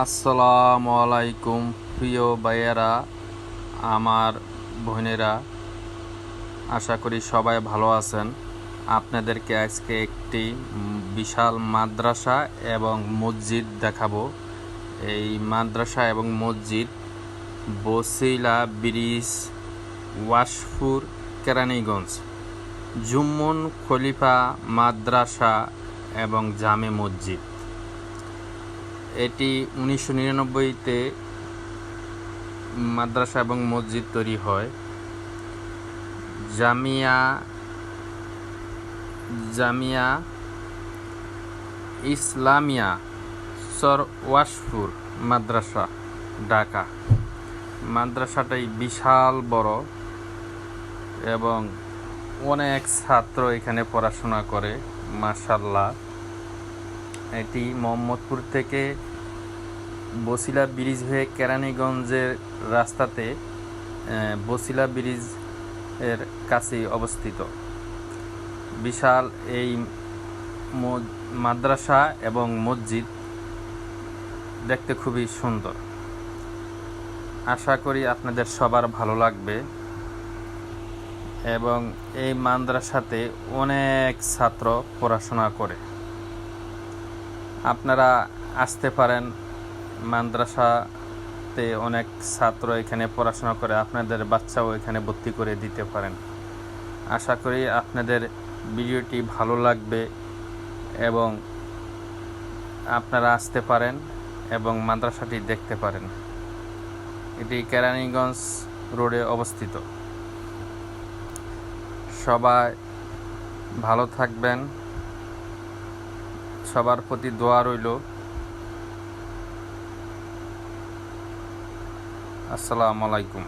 আসসালামু আলাইকুম প্রিয় ভাইয়েরা, আমার বোনেরা, আশা করি সবাই ভালো আছেন। আপনাদেরকে আজকে একটি বিশাল মাদ্রাসা এবং মসজিদ দেখাবো। এই মাদ্রাসা এবং মসজিদ বসিলা ব্রিজ ওয়াশপুর কেরানীগঞ্জ, জুম্মন খলিফা মাদ্রাসা এবং জামে মসজিদ। এটি উনিশশো নিরানব্বইতে মাদ্রাসা এবং মসজিদ তৈরি হয়। জামিয়া জামিয়া ইসলামিয়া সর ওয়াশপুর মাদ্রাসা, ঢাকা। মাদ্রাসাটাই বিশাল বড় এবং অনেক ছাত্র এখানে পড়াশোনা করে মাশাল্লাহ এটি মোহাম্মদপুর থেকে বসিলা ব্রিজ হয়ে কেরানীগঞ্জের রাস্তাতে বসিলা ব্রিজের কাছেই অবস্থিত। বিশাল এই মদ- মাদ্রাসা এবং মসজিদ দেখতে খুবই সুন্দর। আশা করি আপনাদের সবার ভালো লাগবে এবং এই মাদ্রাসাতে অনেক ছাত্র পড়াশোনা করে। আপনারা আসতে পারেন মাদ্রাসাতে অনেক ছাত্র এখানে পড়াশোনা করে, আপনাদের বাচ্চাও এখানে ভর্তি করে দিতে পারেন। আশা করি আপনাদের ভিডিওটি ভালো লাগবে এবং আপনারা আসতে পারেন এবং মাদ্রাসাটি দেখতে পারেন। এটি কেরানীগঞ্জ রোডে অবস্থিত। সবাই ভালো থাকবেন। সবার প্রতি দোয়া রইল। আসসালামু আলাইকুম।